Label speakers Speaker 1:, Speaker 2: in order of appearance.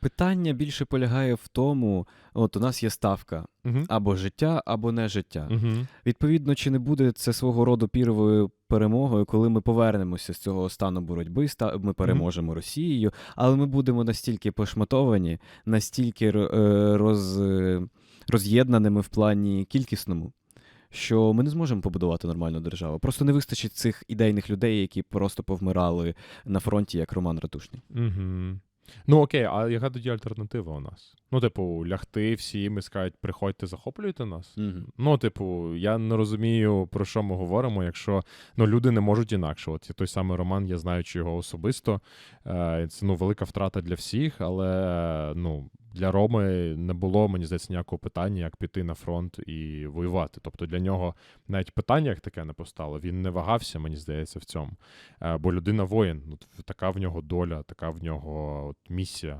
Speaker 1: Питання більше полягає в тому: от у нас є ставка
Speaker 2: Угу.
Speaker 1: або життя, або не життя.
Speaker 2: Угу.
Speaker 1: Відповідно, чи не буде це свого роду піровою перемогою, коли ми повернемося з цього стану боротьби, ми переможемо Росією, але ми будемо настільки пошматовані, настільки е, роз, роз'єднаними в плані кількісному. Що ми не зможемо побудувати нормальну державу. Просто не вистачить цих ідейних людей, які просто повмирали на фронті, як Роман Ратушний.
Speaker 2: Угу. Ну окей, а яка тоді альтернатива у нас? Ну, типу, лягти всім і скажуть, приходьте, захоплюйте нас. Ну, типу, я не розумію, про що ми говоримо, якщо ну, люди не можуть інакше. От той самий Роман, я знаючи його особисто. Е, Це ну, велика втрата для всіх, але ну, для Роми не було, мені здається, ніякого питання, як піти на фронт і воювати. Тобто для нього навіть питання як таке не постало. Він не вагався, мені здається, в цьому. Е, Бо людина воїн, така в нього доля, така в нього от, місія.